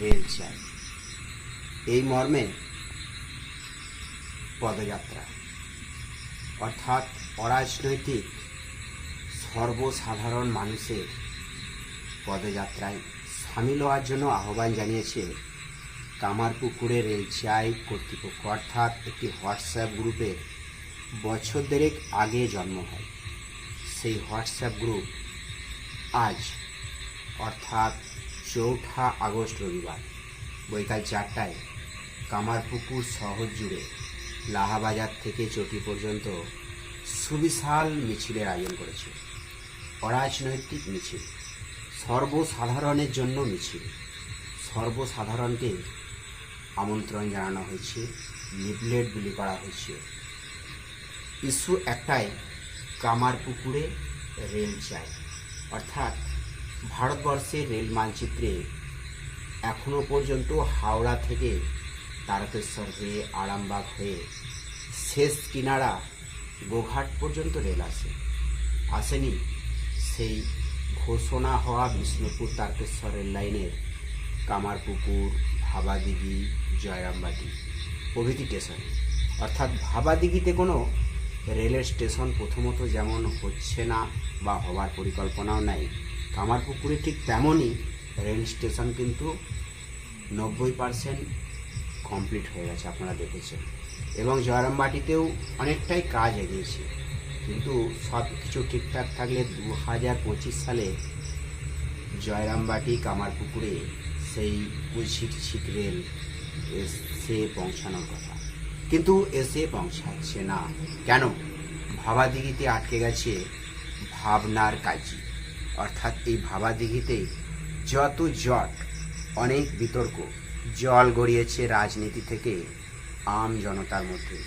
Rail চাই এই মর্মে পদযাত্রা। অর্থাৎ অরাজনৈতিক, সর্বসাধারণ মানুষের পদযাত্রায় সামিল হওয়ার জন্য আহ্বান জানিয়েছে কামারপুকুরে রেলচাই কর্তৃপক্ষ। অর্থাৎ একটি হোয়াটসঅ্যাপ গ্রুপের বছর দেড়েক আগে জন্ম হয়। সেই হোয়াটসঅ্যাপ গ্রুপ আজ অর্থাৎ চৌঠা আগস্ট রবিবার, বৈকাল চারটায় কামারপুকুর শহর জুড়ে লাহাবাজার থেকে চটি পর্যন্ত সুবিশাল মিছিলের আয়োজন করেছে। অরাজনৈতিক মিছিল, সর্বসাধারণের জন্য মিছিল। সর্বসাধারণকে আমন্ত্রণ জানানো হয়েছে, লিফলেট বিলি করা হয়েছে। ইস্যু একটাই, কামারপুকুরে রেল চাই অর্থাৎ ভারতবর্ষের রেল মানচিত্রে এখনও পর্যন্ত হাওড়া থেকে তারকেশ্বর হয়ে আরামবাগ হয়ে শেষ কিনারা গোঘাট পর্যন্ত রেল আসে। আসেনি সেই ঘোষণা হওয়া বিষ্ণুপুর তারকেশ্বর রেল লাইনের কামারপুকুর, ভাবাদিঘি, জয়রামবাটি প্রভৃতি স্টেশন। অর্থাৎ ভাবাদিঘিতে কোনো রেলের স্টেশন প্রথমত যেমন হচ্ছে না বা হওয়ার পরিকল্পনাও নাই কামারপুকুরে ঠিক তেমনই রেল স্টেশন কিন্তু নব্বই পার্সেন্ট কমপ্লিট হয়ে গেছে আপনারা দেখেছেন। এবং জয়রামবাটিতেও অনেকটাই কাজ এগিয়েছে। কিন্তু সব কিছু ঠিকঠাক থাকলে দু হাজার পঁচিশ সালে জয়রামবাটি কামারপুকুরে সেই কুচিট ছিট রেল এসে পৌঁছানোর কথা। কিন্তু এসে পৌঁছাচ্ছে না। কেন? ভাবাদিঘিতে আটকে গেছে ভাবনার কাজী অর্থাৎ এই ভাবাদিঘিতে যত জট, অনেক বিতর্ক, জল গড়িয়েছে রাজনীতি থেকে আম জনতার মধ্যে।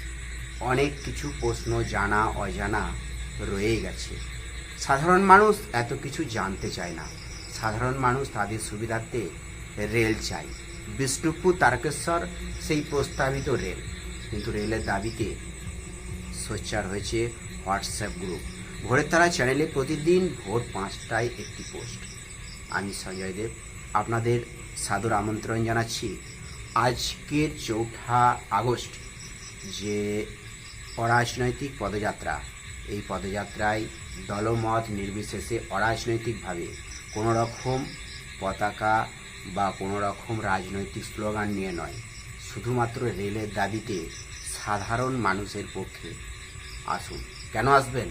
অনেক কিছু প্রশ্ন জানা, অজানা রয়ে গেছে। সাধারণ মানুষ এত কিছু জানতে চায় না। সাধারণ মানুষ তাদের সুবিধার্থে রেল চাই বিষ্ণুপুর তারকেশ্বর সেই প্রস্তাবিত রেল। কিন্তু রেলের দাবিতে সোচ্চার হয়েছে হোয়াটসঅ্যাপ গ্রুপ ভোরের তারা চ্যানেলে প্রতিদিন ভোর পাঁচটায় একটি পোস্ট। আমি সঞ্জয় দেব। আপনাদের সাদর আমন্ত্রণ জানাচ্ছি। আজকের চৌঠা আগস্ট যে অরাজনৈতিক পদযাত্রা, এই পদযাত্রায় দলমত নির্বিশেষে অরাজনৈতিকভাবে কোনো রকম পতাকা বা কোনো রকম রাজনৈতিক স্লোগান নিয়ে নয়, শুধুমাত্র রেলের দাবিতে সাধারণ মানুষের পক্ষে। আসুন, কেন আসবেন?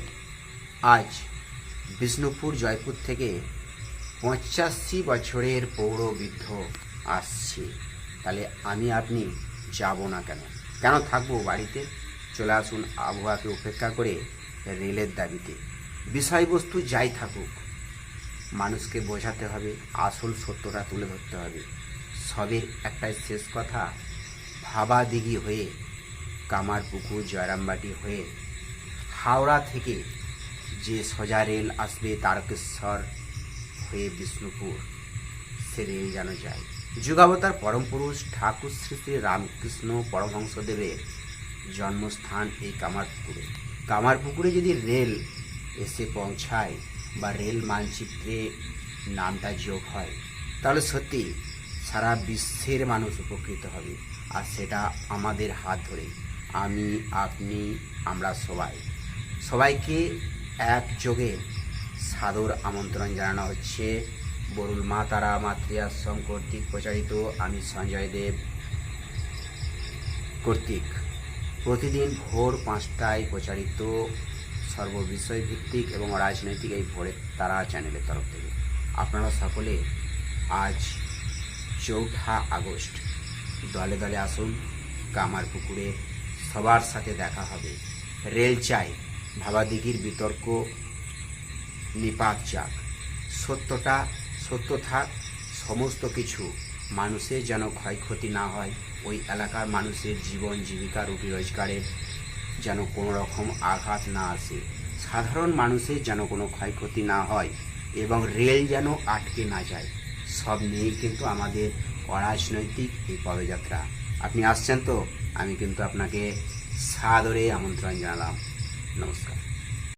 আজ বিষ্ণুপুর জয়পুর থেকে পঁচাশি বছরের পৌরবৃদ্ধ আসছে। তাহলে আমি আপনি যাব না কেন? কেন থাকব বাড়িতে? চলে আসুন আবহাওয়াকে উপেক্ষা করে রেলের দাবিতে। বিষয়বস্তু যাই থাকুক, মানুষকে বোঝাতে হবে, আসল সত্যটা তুলে ধরতে হবে। সবের একটাই শেষ কথা, ভাবাদিঘি হয়ে, কামারপুকুর, জয়রামবাটি হয়ে, হাওড়া থেকে যে সোজা রেল আসবে তারকেশ্বর হয়ে বিষ্ণুপুর সে রেল যেন যায়। যুগাবতার পরম পুরুষ ঠাকুর শ্রী শ্রী রামকৃষ্ণ পরমহংসদেবের জন্মস্থান এই কামারপুকুরে। কামারপুকুরে যদি রেল এসে পৌঁছায় বা রেল মানচিত্রে নামটা যোগ হয়, তাহলে সত্যি সারা বিশ্বের মানুষ উপকৃত হবে। আর সেটা আমাদের হাত ধরে আমি, আপনি, আমরা সবাই। সবাইকে একযোগে সাদর আমন্ত্রণ জানানো হচ্ছে। বরুল মা, তারা মাতৃ আশ্রম কর্তৃক প্রচারিত আমি সঞ্জয় দেব কর্তৃক। প্রতিদিন ভোর পাঁচটায় প্রচারিত সর্ববিষয় ভিত্তিক এবং রাজনৈতিক এই ভোরের তারা চ্যানেলের তরফ থেকে। আপনারা সকলে আজ চৌঠা আগস্ট দলে দলে আসুন। কামার পুকুরে সবার সাথে দেখা হবে। রেল চাই। ভাবাদিঘির বিতর্ক নিপাত যাক সত্যটা সত্য থাক, সমস্ত কিছু মানুষের যেন ক্ষয়ক্ষতি না হয়, ওই এলাকার মানুষের জীবন জীবিকা, রুটি রোজগারের যেন কোনো রকম আঘাত না আসে। সাধারণ মানুষের যেন কোনো ক্ষয়ক্ষতি না হয় এবং রেল যেন আটকে না যায়। সব নিয়েই কিন্তু আমাদের অরাজনৈতিক এই পদযাত্রা। আপনি আসছেন তো? আমি কিন্তু আপনাকে সাদরে আমন্ত্রণ জানালাম। నమస్కారం.